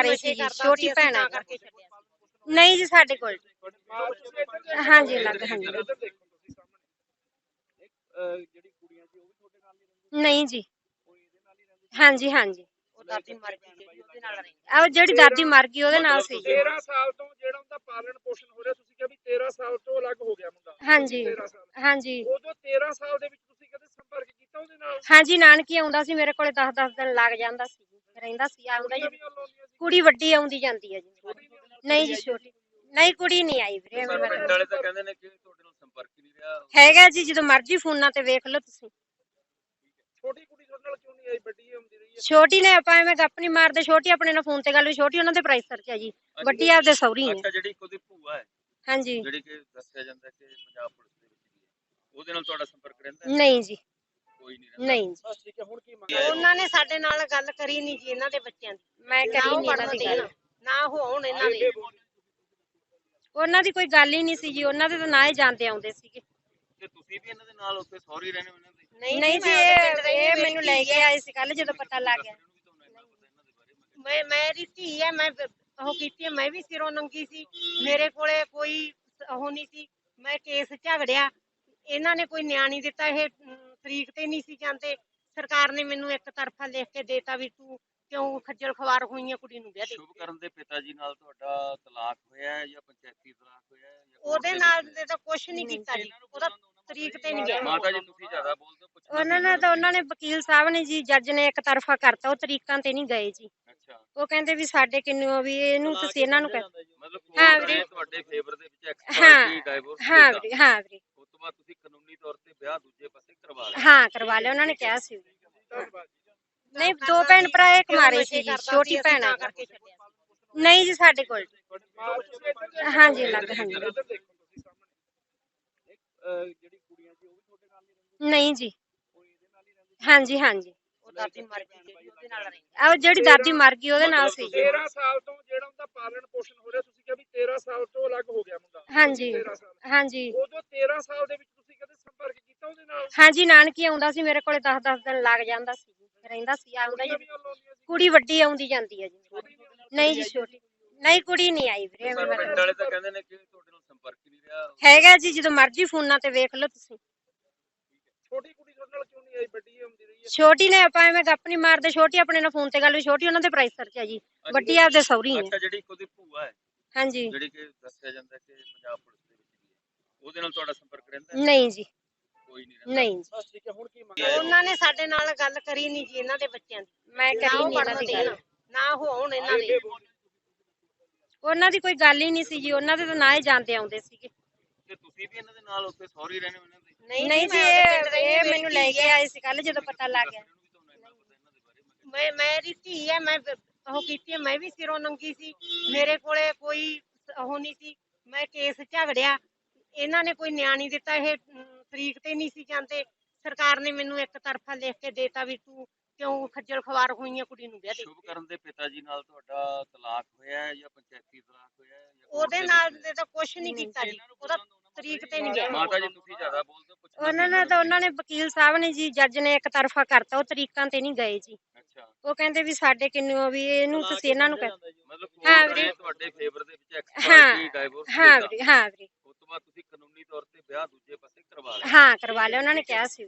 ਮਾਰੇ ਸੀ ਜੀ ਛੋਟੀ ਭੈਣ ਆ ਕਰਕੇ ਛੱਡਿਆ ਨਹੀਂ ਜੀ ਸਾਡੇ ਕੋਲ। ਹਾਂਜੀ, ਅਲੱਗ, ਹਾਂਜੀ। ਜਿਹੜੀ ਕੁੜੀਆਂ ਸੀ ਉਹ ਵੀ ਤੁਹਾਡੇ ਨਾਲ ਹੀ ਰਹਿੰਦੀਆਂ ਨਹੀਂ ਜੀ। ਉਹ ਇਹਦੇ ਨਾਲ ਹੀ ਹਾਂਜੀ ਹਾਂਜੀ। ਉਹ ਦਾਦੀ ਮਰ ਗਈ ਜਿਹੜੀ ਉਹਦੇ ਨਾਲ ਰਹੀ ਆ ਜਿਹੜੀ ਦਾਦੀ ਮਰ ਗਈ ਉਹਦੇ ਨਾਲ ਸੀ ਜੀ। 13 ਸਾਲ ਤੋਂ ਜਿਹੜਾ ਉਹਦਾ ਪਾਲਣ ਪੋਸ਼ਣ ਹੋ ਰਿਹਾ ਤੁਸੀਂ ਕਿਹਾ ਵੀ 13 ਸਾਲ ਤੋਂ ਅਲੱਗ ਹੋ ਗਿਆ ਮੁੰਡਾ। ਹਾਂਜੀ 13 ਸਾਲ। ਹਾਂਜੀ। ਉਦੋਂ 13 ਸਾਲ ਦੇ ਵਿੱਚ ਤੁਸੀਂ ਕਦੇ ਸੰਪਰਕ ਕੀਤਾ ਉਹਦੇ ਨਾਲ? ਹਾਂਜੀ ਨਾਨਕੀ ਆਉਂਦਾ ਸੀ ਮੇਰੇ ਕੋਲੇ 10-10 ਦਿਨ ਲੱਗ ਜਾਂਦਾ ਸੀ। ਰਹਿੰਦਾ ਸੀ ਆਉਂਦਾ ਜੀ ਕੁੜੀ ਵੱਡੀ ਆਉਂਦੀ ਜਾਂਦੀ ਹੈ ਜੀ। ਨਹੀਂ ਜੀ ਛੋਟੀ। ਨਹੀਂ ਕੁੜੀ ਨਹੀਂ ਆਈ ਵੀਰੇ ਪਰ ਪਿੰਡ ਵਾਲੇ ਤਾਂ ਕਹਿੰਦੇ ਨੇ ਕਿ ਤੁਹਾਡੇ ਨਾਲ ਸੰਪਰਕ ਹੀ ਨਹੀਂ ਰਿਹਾ। ਹੈਗਾ ਜੀ ਜਦੋਂ ਮਰਜ਼ੀ ਫੋਨਾਂ ਤੇ ਵੇਖ ਲਓ ਤੁਸੀਂ। ਛੋਟੀ ਕੁੜੀ ਤੁਹਾਡੇ ਨਾਲ ਕਿਉਂ ਨਹੀਂ ਆਈ? ਵੱਡੀ ਆਉਂਦੀ ਰਹੀ ਹੈ। ਛੋਟੀ ਨੇ ਆਪਾਂ ਐਵੇਂ ਗੱਪ ਨਹੀਂ ਮਾਰਦੇ ਛੋਟੀ ਆਪਣੇ ਨਾਲ ਫੋਨ ਤੇ ਗੱਲ ਵੀ ਛੋਟੀ ਉਹਨਾਂ ਦੇ ਪ੍ਰਾਈਸਰ ਚ ਹੈ ਜੀ। ਵੱਡੀ ਆਪਦੇ ਸੌਰੀ ਨੇ। ਅੱਛਾ ਜਿਹੜੀ ਉਹਦੀ ਭੂਆ ਹੈ ਹਾਂਜੀ। ਜਿਹੜੀ ਕਿ ਦੱਸਿਆ ਜਾਂਦਾ ਕਿ ਪੰਜਾਬ ਪੁਲਿਸ ਦੇ ਵਿੱਚ ਹੈ। ਉਹਦੇ ਨਾਲ ਤੁਹਾਡਾ ਸੰਪਰਕ ਰਹਿੰਦਾ ਹੈ? ਨਹੀਂ ਜੀ। ਕੋਈ ਨਹੀਂ ਰਹਿੰਦਾ। ਨਹੀਂ ਜੀ। ਬਸ ਠੀਕ ਹੈ ਹੁਣ ਕੀ ਮੰਗ ਉਹਨਾਂ ਨੇ ਸਾਡੇ ਨਾਲ ਗੱਲ ਕਰੀ ਨਹੀਂ ਜੀ ਇਹਨਾਂ ਦੇ ਬੱਚਿਆਂ ਦੀ। ਮੈਂ ਨਾ ਕਰੀ ਉਹ ਨਹੀਂ ਇਹਨਾਂ ਪੜਨ ਦੀ ਗੱਲ। ਦੇਣ ਨਾ ਉਹ ਆਉਣ ਇਹਨਾਂ ਦੇ। ਉਹਨਾਂ ਦੀ ਕੋਈ ਗੱਲ ਹੀ ਨਹੀਂ ਸੀ ਜੀ। ਉਹਨਾਂ ਦੇ ਤਾਂ ਨਾ ਹੀ ਜਾਂਦੇ ਆਉਂਦੇ ਸੀਗੇ। ਤੇ ਤੁਸੀਂ ਵੀ ਇਹਨਾਂ ਦੇ ਨਾਲ ਉੱਥੇ ਸੌਰੀ ਰਹਿੰਦੇ ਹੋ ਇਹਨਾਂ ਦੇ? ਨਹੀਂ ਜੀ ਮੈਂ ਇਹ ਆਪਦੇ ਪਿੰਡ ਰਹੀ ਹਾਂ, ਇਹ ਮੇਰੀ ਮੈਨੂੰ ਲੈ ਧੀ ਕੇ ਹੈ। ਆਏ ਸੀ ਕੱਲ ਜਦੋਂ ਪਤਾ ਲੱਗ ਗਿਆ। ਇਹਨਾਂ ਨੂੰ ਵੀ ਤਾਂ ਇੰਨਾ ਪਤਾ ਇਹਨਾਂ ਦੇ ਬਾਰੇ ਮੈਂ ਮੈਂ ਮੇਰੀ ਧੀ ਹੈ ਮੈਂ ਬ- ਉਹ ਕੀਤੀ ਹੈ, ਮੈਂ ਵੀ ਸਿਰੋਂ ਨੰਗੀ ਸੀ। ਮੇਰੇ ਕੋਲੇ ਕੋਈ ਉਹ ਨਹੀਂ ਸੀ। ਮੈਂ ਕੇਸ ਝਗੜਿਆ। ਇਹਨਾਂ ਨੇ ਕੋਈ ਨਿਆਂ ਨਹੀਂ ਦਿੱਤਾ ਇਹ ਤਰੀਕ ਤੇ ਨਹੀਂ ਸੀ ਜਾਂਦੇ। ਸਰਕਾਰ ਨੇ ਮੈਨੂੰ ਇੱਕ ਤਰਫਾ ਲਿਖ ਕੇ ਦੇਤਾ ਵੀ ਤੂੰ ਕਿਉਂ ਖੱਜਲ ਖਵਾਰ ਹੋਈਆਂ ਕੁੜੀ ਨੂੰ ਵਿਆਹ ਦੇ ਸ਼ੁਭ ਕਰਨ ਦੇ ਪਿਤਾ ਜੀ ਨਾਲ ਤੁਹਾਡਾ ਤਲਾਕ ਹੋਇਆ ਹੈ ਜਾਂ ਪੰਚਾਇਤੀ ਤਲਾਕ ਹੋਇਆ ਹੈ ਜਾਂ ਉਹਦੇ ਨਾਲ ਦੇ ਤਾਂ ਕੁਝ ਨਹੀਂ ਕੀਤਾ ਜੀ। ਉਹਦਾ ਤਰੀਕ ਤੇ ਨਹੀਂ ਗਿਆ। ਮਾਤਾ ਜੀ ਤੁਸੀਂ ਜ਼ਿਆਦਾ ਬੋਲਦੇ ਹੋ ਪੁੱਛਣਾ ਉਹਨਾਂ ਨੇ ਤਾਂ ਉਹਨਾਂ ਨੇ ਵਕੀਲ ਸਾਹਿਬ ਨੇ ਜੀ ਜੱਜ ਨੇ ਇੱਕ ਤਰਫਾ ਕਰਤਾ ਉਹ ਤਰੀਕਾਂ ਤੇ ਨਹੀਂ ਗਏ ਜੀ। ਅੱਛਾ। ਉਹ ਕਹਿੰਦੇ ਵੀ ਸਾਡੇ ਕਿੰਨੂ ਵੀ ਇਹਨੂੰ ਤੁਸੀਂ ਇਹਨਾਂ ਨੂੰ ਕਹਿ ਮਤਲਬ ਹਾਂ ਕੋਰਟ ਵੀਰੇ। ਨੇ ਤੁਹਾਡੇ ਫੇਵਰ ਦੇ ਵਿੱਚ ਐਕਸਪਰਟੀ ਡਾਈਵੋਰਸ ਹਾਂ ਵੀਰੇ ਹਾਂ ਵੀਰੇ ਉਸ ਤੋਂ ਬਾਅਦ ਤੁਸੀਂ ਕਾਨੂੰਨੀ ਤੌਰ ਤੇ ਵਿਆਹ ਦੂਜੇ ਪਾਸੇ ਕਰਵਾ ਲਿਆ ਹਾਂ ਕਰਵਾ ਲਿਆ ਉਹਨਾਂ ਨੇ ਕਿਹਾ ਸੀ। ਨਹੀਂ ਦੋ ਭੈਣ ਭਰਾ ਇੱਕ ਕਿਉਂ ਮਾਰੇ ਨਸ਼ੇ ਸੀ ਜੀ ਛੋਟੀ ਭੈਣ ਆ ਨਹੀਂ ਜੀ ਸਾਡੇ ਕੋਲ। ਹਾਂਜੀ, ਅਲੱਗ, ਹਾਂਜੀ। ਜਿਹੜੀ ਕੁੜੀਆਂ ਸੀ ਉਹ ਵੀ ਤੁਹਾਡੇ ਨਾਲ ਹੀ ਰਹਿੰਦੀਆਂ ਨਹੀਂ ਜੀ। ਹਾਂਜੀ ਹਾਂਜੀ। ਉਹ ਦਾਦੀ ਮਰ ਗਈ ਜਿਹੜੀ ਉਹਦੇ ਨਾਲ ਰਹੀ ਆ ਜਿਹੜੀ ਦਾਦੀ ਮਰ ਗਈ ਉਹਦੇ ਨਾਲ ਸੀ ਜੀ। 13 ਸਾਲ ਤੋਂ ਜਿਹੜਾ ਉਹਦਾ ਪਾਲਣ ਪੋਸ਼ਣ ਹੋ ਰਿਹਾ ਤੁਸੀਂ ਕਿਹਾ ਵੀ 13 ਸਾਲ ਤੋਂ ਅਲੱਗ ਹੋ ਗਿਆ ਮੁੰਡਾ। ਹਾਂਜੀ 13 ਸਾਲ। ਹਾਂਜੀ। ਉਦੋਂ 13 ਸਾਲ ਦੇ ਵਿੱਚ ਤੁਸੀਂ ਕਦੇ ਸੰਪਰਕ ਕੀਤਾ ਉਹਦੇ ਨਾਲ ਹਾਂਜੀ ਨਾਨਕੀ ਆਉਂਦਾ ਸੀ ਮੇਰੇ ਕੋਲੇ 10-10 ਦਿਨ ਲੱਗ ਜਾਂਦਾ ਸੀ। ਰਹਿੰਦਾ ਸੀ ਆਉਂਦਾ ਜੀ ਕੁੜੀ ਵੱਡੀ ਆਉਂਦੀ ਜਾਂਦੀ ਹੈ ਜੀ। ਨਹੀਂ ਜੀ ਛੋਟੀ। ਨਹੀਂ ਕੁੜੀ ਨਹੀਂ ਆਈ ਵੀਰੇ ਪਰ ਪਿੰਡ ਵਾਲੇ ਤਾਂ ਕਹਿੰਦੇ ਨੇ ਕਿ ਤੁਹਾਡੇ ਨਾਲ ਸੰਪਰਕ ਹੀ ਨਹੀਂ ਰਿਹਾ। ਹੈਗਾ ਜੀ ਜਦੋਂ ਮਰਜ਼ੀ ਫੋਨਾਂ ਤੇ ਵੇਖ ਲਓ ਤੁਸੀਂ। ਛੋਟੀ ਕੁੜੀ ਤੁਹਾਡੇ ਨਾਲ ਕਿਉਂ ਨਹੀਂ ਆਈ? ਵੱਡੀ ਆਉਂਦੀ ਰਹੀ ਹੈ। ਛੋਟੀ ਨੇ ਆਪਾਂ ਐਵੇਂ ਗੱਪ ਨਹੀਂ ਮਾਰਦੇ ਛੋਟੀ ਆਪਣੇ ਨਾਲ ਫੋਨ ਤੇ ਗੱਲ ਵੀ ਛੋਟੀ ਉਹਨਾਂ ਦੇ ਪ੍ਰਾਈਸਰ ਚ ਹੈ ਜੀ। ਵੱਡੀ ਆਪਦੇ ਸੌਰੀ ਨੇ। ਅੱਛਾ ਜਿਹੜੀ ਉਹਦੀ ਭੂਆ ਹੈ ਹਾਂਜੀ। ਜਿਹੜੀ ਕਿ ਦੱਸਿਆ ਜਾਂਦਾ ਕਿ ਪੰਜਾਬ ਪੁਲਿਸ ਦੇ ਵਿੱਚ ਵੀ ਹੈ। ਉਹਦੇ ਨਾਲ ਤੁਹਾਡਾ ਸੰਪਰਕ ਰਹਿੰਦਾ ਹੈ? ਨਹੀਂ ਜੀ। ਕੋਈ ਨਹੀਂ ਰਹਿੰਦਾ। ਨਹੀਂ ਜੀ। ਬਸ ਠੀਕ ਹੈ ਹੁਣ ਕੀ ਮੰਗ ਉਹਨਾਂ ਨੇ ਸਾਡੇ ਨਾਲ ਗੱਲ ਕਰੀ ਨਹੀਂ ਜੀ ਇਹਨਾਂ ਦੇ ਬੱਚਿਆਂ ਦੀ। ਮੈਂ ਨਾ ਕਰੀ ਉਹ ਨਹੀਂ ਇਹਨਾਂ ਪੜਨ ਦੀ ਦੇਣ ਗੱਲ। ਨਾ ਉਹ ਆਉਣ ਇਹਨਾਂ ਦੇ। ਉਹਨਾਂ ਦੀ ਕੋਈ ਗੱਲ ਹੀ ਨਹੀਂ ਸੀ ਜੀ। ਉਹਨਾਂ ਦੇ ਤਾਂ ਨਾ ਹੀ ਜਾਂਦੇ ਆਉਂਦੇ ਸੀਗੇ। ਤੇ ਤੁਸੀਂ ਵੀ ਇਹਨਾਂ ਦੇ ਨਾਲ ਉੱਥੇ ਸੌਰੀ ਰਹਿੰਦੇ ਹੋ ਇਹਨਾਂ ਦੇ? ਨਹੀਂ ਜੀ ਮੈਂ ਆਪਦੇ ਪਿੰਡ ਇਹ ਰਹੀ ਹਾਂ, ਇਹ ਮੇਰੀ ਮੈਨੂੰ ਲੈ ਧੀ ਕੇ ਹੈ। ਆਏ ਸੀ ਕੱਲ ਜਦੋਂ ਪਤਾ ਲੱਗ ਗਿਆ। ਇਹਨਾਂ ਨੂੰ ਵੀ ਤਾਂ ਇੰਨਾ ਪਤਾ ਇਹਨਾਂ ਦੇ ਬਾਰੇ ਮੈਂ ਮੈਂ ਮੇਰੀ ਧੀ ਹੈ ਮੈਂ ਬ- ਉਹ ਕੀਤੀ ਹੈ, ਮੈਂ ਵੀ ਸਿਰੋਂ ਨੰਗੀ ਸੀ। ਮੇਰੇ ਕੋਲੇ ਕੋਈ ਉਹ ਨਹੀਂ ਸੀ। ਮੈਂ ਕੇਸ ਝਗੜਿਆ। ਇਹਨਾਂ ਨੇ ਕੋਈ ਨਿਆਂ ਨਹੀਂ ਦਿੱਤਾ ਇਹ ਅਮ, ਤਰੀਕ ਤੇ ਨਹੀਂ ਸੀ ਜਾਂਦੇ। ਸਰਕਾਰ ਨੇ ਮੈਨੂੰ ਇੱਕ ਤਰਫਾ ਲਿਖ ਕੇ ਦੇਤਾ ਵੀ ਤੂੰ ਕਿਉਂ ਖੱਜਲ ਖਵਾਰ ਹੋਈਆਂ ਕੁੜੀ ਨੂੰ ਵਿਆਹ ਦੇ ਸ਼ੁਭ ਕਰਨ ਦੇ ਪਿਤਾ ਜੀ ਨਾਲ ਤੁਹਾਡਾ ਤਲਾਕ ਹੋਇਆ ਹੈ ਜਾਂ ਪੰਚਾਇਤੀ ਤਲਾਕ ਹੋਇਆ ਹੈ ਜਾਂ ਉਹਦੇ ਦੇ ਨਾਲ ਦੇ ਤਾਂ ਕੁਝ ਨਹੀਂ ਕੀਤਾ ਜੀ। ਉਹਦਾ ਤਰੀਕ ਤੇ ਨਹੀਂ ਗਿਆ। ਮਾਤਾ ਜੀ ਤੁਸੀਂ ਜ਼ਿਆਦਾ ਬੋਲਦੇ ਹੋ ਉਹਨਾਂ ਨੇ ਤਾਂ ਉਹਨਾਂ ਨੇ ਵਕੀਲ ਸਾਹਿਬ ਨੇ ਜੀ ਜੱਜ ਨੇ ਇੱਕ ਤਰਫਾ ਕਰਤਾ ਉਹ ਤਰੀਕਾਂ ਤੇ ਨਹੀਂ ਗਏ ਜੀ। ਅੱਛਾ। ਉਹ ਕਹਿੰਦੇ ਵੀ ਸਾਡੇ ਕਿੰਨੂ ਵੀ ਇਹਨੂੰ ਤੁਸੀਂ ਇਹਨਾਂ ਨੂੰ ਕਹਿ ਮਤਲਬ ਤੁਹਾਡੇ ਫੇਵਰ ਦੇ ਵਿੱਚ ਐਕਸਪਰਟੀ ਡਾਈਵੋਰਸ ਹਾਂ ਵੀਰੇ ਹਾਂ ਵੀਰੇ ਉਸ ਤੋਂ ਬਾਅਦ ਤੁਸੀਂ ਕਾਨੂੰਨੀ ਤੌਰ ਤੇ ਵਿਆਹ ਦੂਜੇ ਪਾਸੇ ਕਰਵਾ ਲਿਆ। ਹਾਂ ਕਰਵਾ ਲਿਆ ਉਹਨਾਂ ਨੇ ਕਿਹਾ ਸੀ।